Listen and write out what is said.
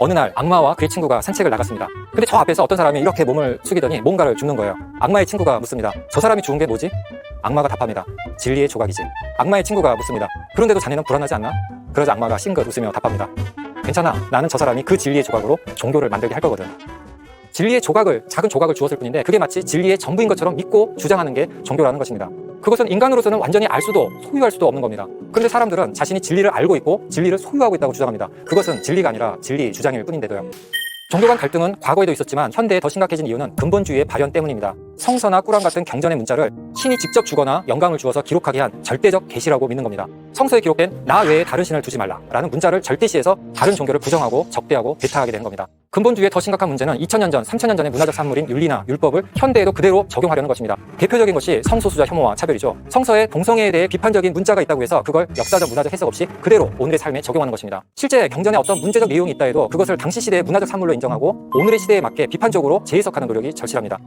어느 날 악마와 그의 친구가 산책을 나갔습니다. 근데 저 앞에서 어떤 사람이 이렇게 몸을 숙이더니 뭔가를 줍는 거예요. 악마의 친구가 묻습니다. 저 사람이 주운 게 뭐지? 악마가 답합니다. 진리의 조각이지. 악마의 친구가 묻습니다. 그런데도 자네는 불안하지 않나? 그러자 악마가 싱긋 웃으며 답합니다. 괜찮아. 나는 저 사람이 그 진리의 조각으로 종교를 만들게 할 거거든. 진리의 조각을 작은 조각을 주었을 뿐인데 그게 마치 진리의 전부인 것처럼 믿고 주장하는 게 종교라는 것입니다. 그것은 인간으로서는 완전히 알 수도 소유할 수도 없는 겁니다. 그런데 사람들은 자신이 진리를 알고 있고 진리를 소유하고 있다고 주장합니다. 그것은 진리가 아니라 진리 주장일 뿐인데도요. 종교 간 갈등은 과거에도 있었지만 현대에 더 심각해진 이유는 근본주의의 발현 때문입니다. 성서나 꾸란 같은 경전의 문자를 신이 직접 주거나 영감을 주어서 기록하게 한 절대적 계시라고 믿는 겁니다. 성서에 기록된 나 외에 다른 신을 두지 말라라는 문자를 절대시해서 다른 종교를 부정하고 적대하고 배타하게 된 겁니다. 근본주의의 더 심각한 문제는 2000년 전, 3000년 전의 문화적 산물인 윤리나 율법을 현대에도 그대로 적용하려는 것입니다. 대표적인 것이 성소수자 혐오와 차별이죠. 성서에 동성애에 대해 비판적인 문자가 있다고 해서 그걸 역사적 문화적 해석 없이 그대로 오늘의 삶에 적용하는 것입니다. 실제 경전에 어떤 문제적 내용이 있다 해도 그것을 당시 시대의 문화적 산물로 인정하고 오늘의 시대에 맞게 비판적으로 재해석하는 노력이 절실합니다.